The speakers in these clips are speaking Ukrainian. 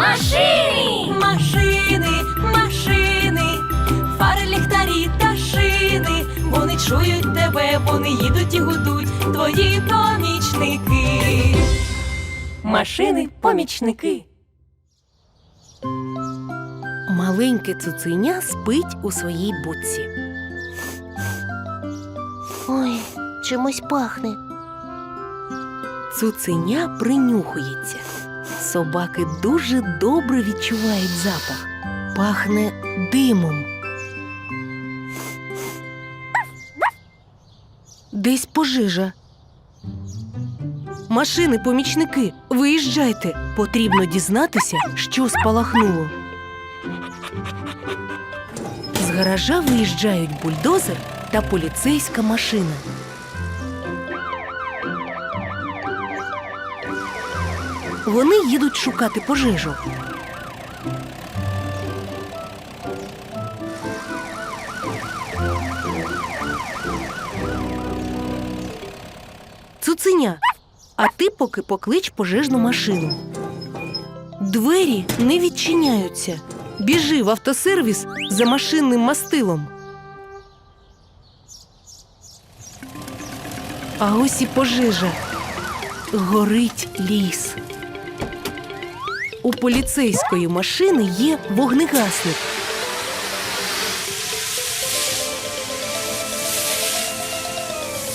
Машини! Машини, машини, фари, ліхтарі та шини. Вони чують тебе, вони їдуть і гудуть, твої помічники. Машини, помічники. Маленьке цуценя спить у своїй будці. Ой, чимось пахне. Цуценя принюхується. Собаки дуже добре відчувають запах. Пахне димом. Десь пожежа. Машини, помічники, виїжджайте. Потрібно дізнатися, що спалахнуло. З гаража виїжджають бульдозер та поліцейська машина. Вони їдуть шукати пожежу. Цуценя, а ти поки поклич пожежну машину. Двері не відчиняються. Біжи в автосервіс за машинним мастилом. А ось і пожежа. Горить ліс. У поліцейської машини є вогнегасник.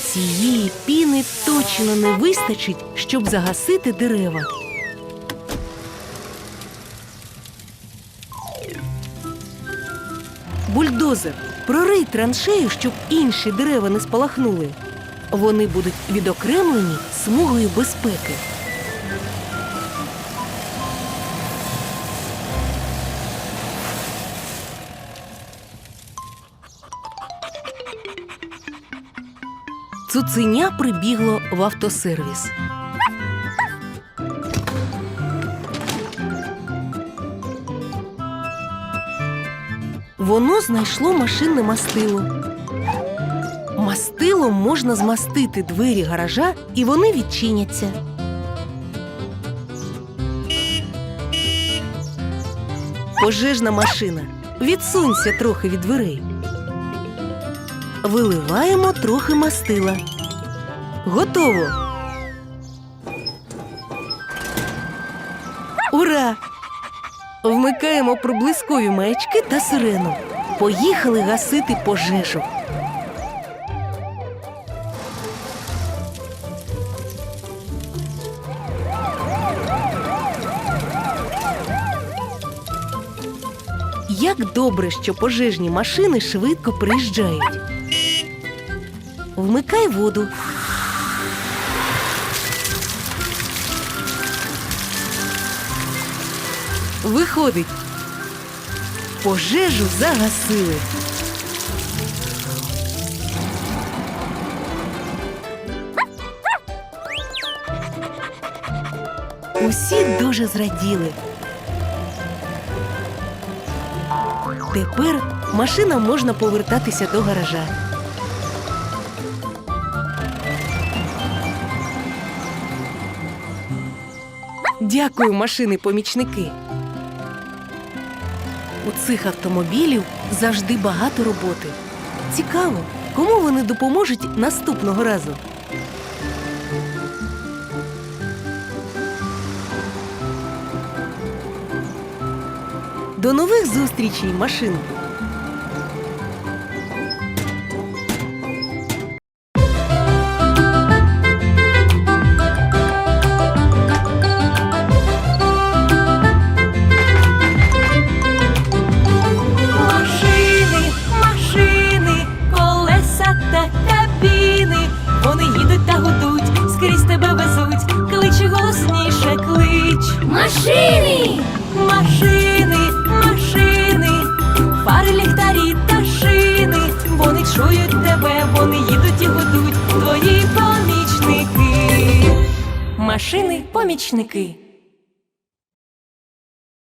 Цієї піни точно не вистачить, щоб загасити дерева. Бульдозер, прорий траншею, щоб інші дерева не спалахнули. Вони будуть відокремлені смугою безпеки. Цуценя прибігло в автосервіс. Воно знайшло машинне мастило. Мастилом можна змастити двері гаража, і вони відчиняться. Пожежна машина. Відсунься трохи від дверей. Виливаємо трохи мастила. Готово. Ура! Вмикаємо проблискові маячки та сирену. Поїхали гасити пожежу. Як добре, що пожежні машини швидко приїжджають. Вмикай воду. Виходить. Пожежу загасили. Усі дуже зраділи. Тепер машинам можна повертатися до гаража. Дякую, машини-помічники. У цих автомобілів завжди багато роботи. Цікаво, кому вони допоможуть наступного разу. До нових зустрічей, машин! Машини, помічники.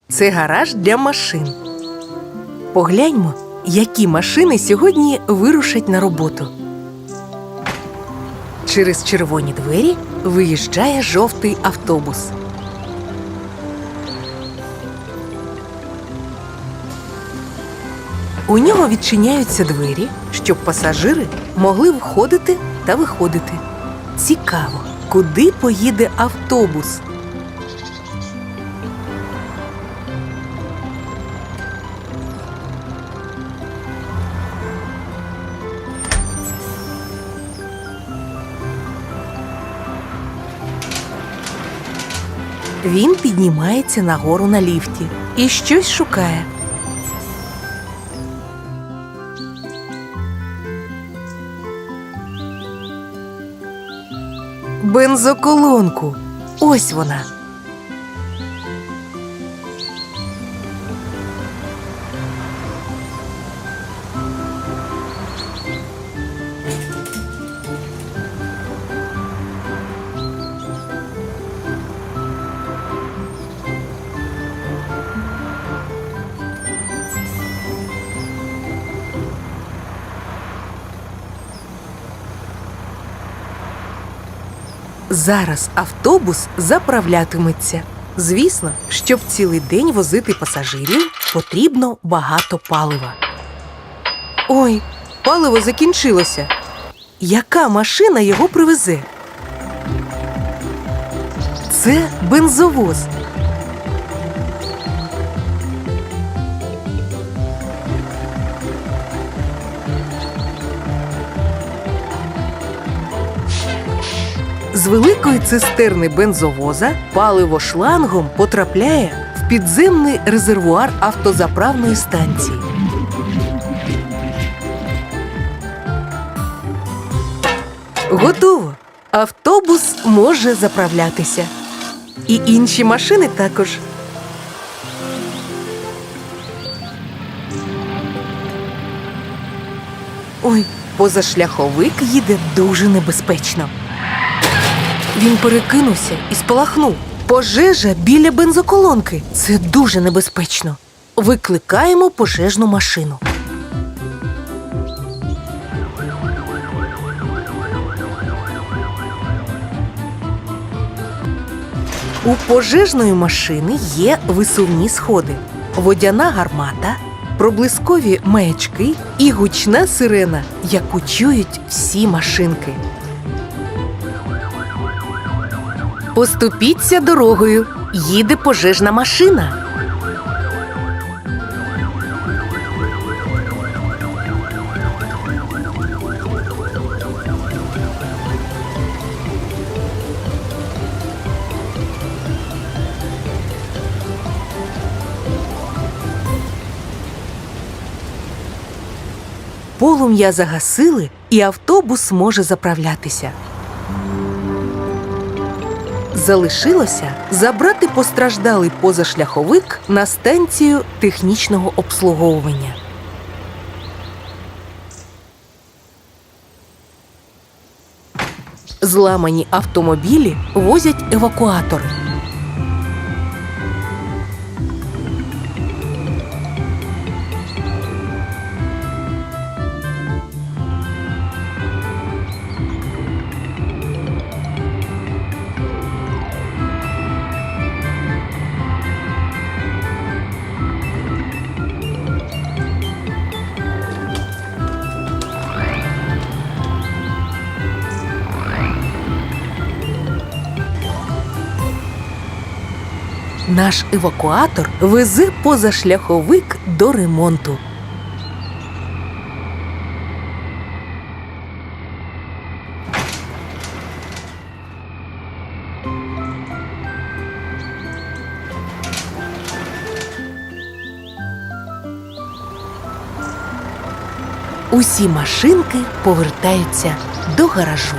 Це гараж для машин. Погляньмо, які машини сьогодні вирушать на роботу. Через червоні двері виїжджає жовтий автобус. У нього відчиняються двері, щоб пасажири могли входити та виходити. Цікаво, куди поїде автобус? Він піднімається нагору на ліфті і щось шукає. Бензоколонку. Ось вона. Зараз автобус заправлятиметься. Звісно, щоб цілий день возити пасажирів, потрібно багато палива. Ой, паливо закінчилося. Яка машина його привезе? Це бензовоз. З великої цистерни бензовоза паливо шлангом потрапляє в підземний резервуар автозаправної станції. Готово! Автобус може заправлятися. І інші машини також. Ой, позашляховик їде дуже небезпечно. Він перекинувся і спалахнув. Пожежа біля бензоколонки. Це дуже небезпечно. Викликаємо пожежну машину. У пожежної машини є висувні сходи, водяна гармата, проблискові маячки і гучна сирена, яку чують всі машинки. Поступіться дорогою. Їде пожежна машина. Полум'я загасили, і автобус може заправлятися. Залишилося забрати постраждалий позашляховик на станцію технічного обслуговування. Зламані автомобілі возять евакуатори. Наш евакуатор везе позашляховик до ремонту. Усі машинки повертаються до гаражу.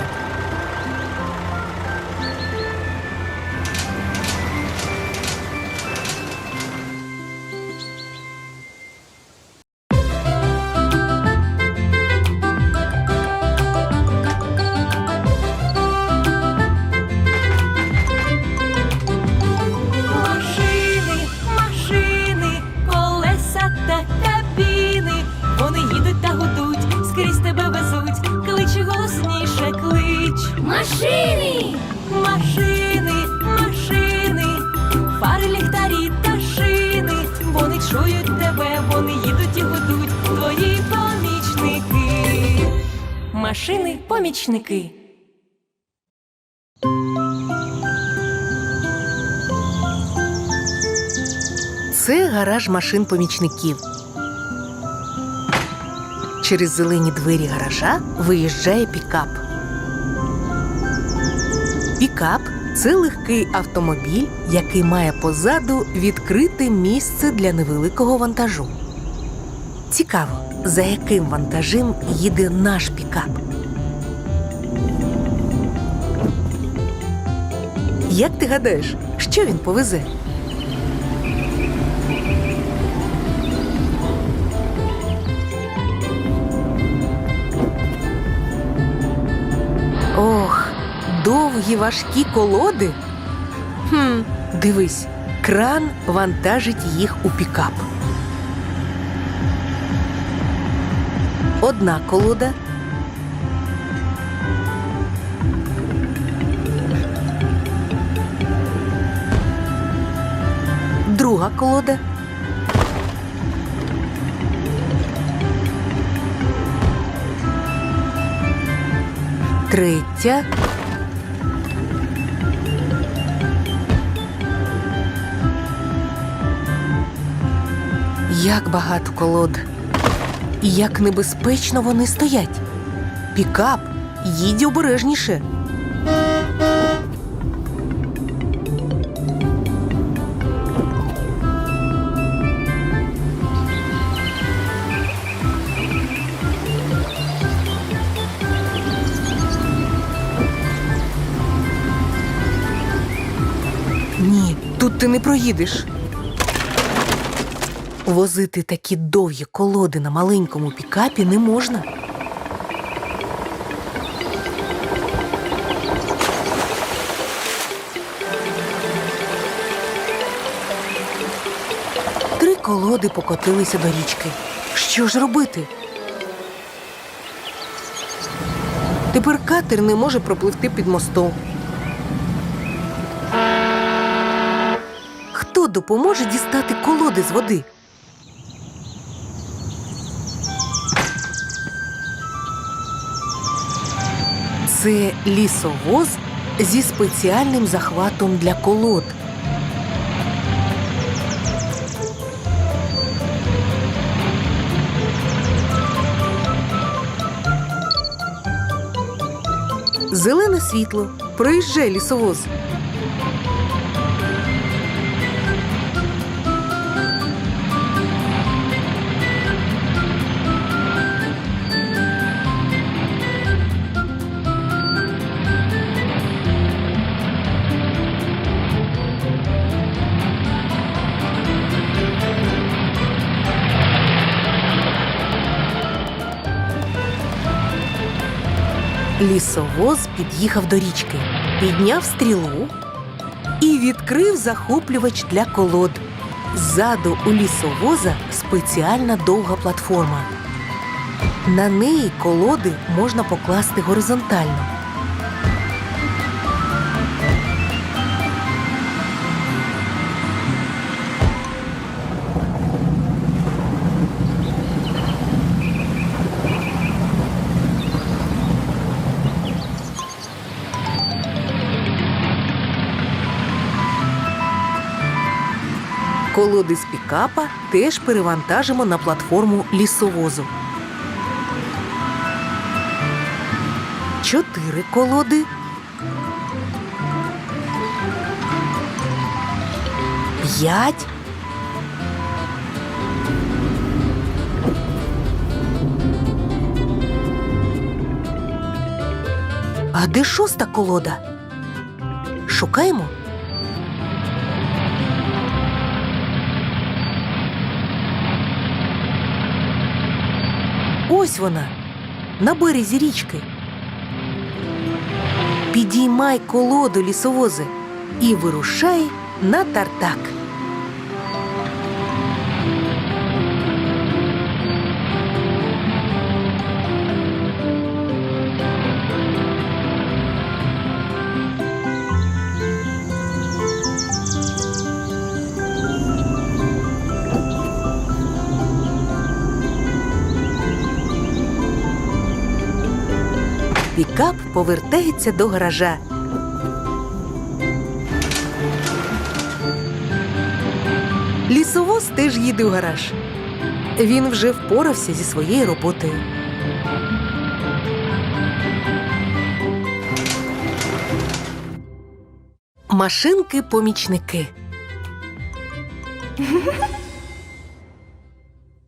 Машини, помічники. Це гараж машин помічників. Через зелені двері гаража виїжджає пікап. Пікап це легкий автомобіль, який має позаду відкрите місце для невеликого вантажу. Цікаво, за яким вантажем їде наш пікап. Як ти гадаєш, що він повезе? Ох, довгі важкі колоди. Хм, дивись, кран вантажить їх у пікап. Одна колода. Друга колода. Третя. Як багато колод. І як небезпечно вони стоять. Пікап, їдь обережніше. Ні, тут ти не проїдеш. Возити такі довгі колоди на маленькому пікапі не можна. Три колоди покотилися до річки. Що ж робити? Тепер катер не може пропливти під мостом. Хто допоможе дістати колоди з води? Це лісовоз зі спеціальним захватом для колод. Зелене світло. Проїжджай лісовоз. Лісовоз під'їхав до річки, підняв стрілу і відкрив захоплювач для колод. Ззаду у лісовоза спеціальна довга платформа. На неї колоди можна покласти горизонтально. Колоди з пікапа теж перевантажимо на платформу лісовозу. Чотири колоди. П'ять. А де шоста колода? Шукаємо. Ось вона, на березі річки. Підіймай колоду лісовози і вирушай на тартак. Пікап повертається до гаража. Лісовоз теж їде у гараж. Він вже впорався зі своєю роботою. Машинки-помічники.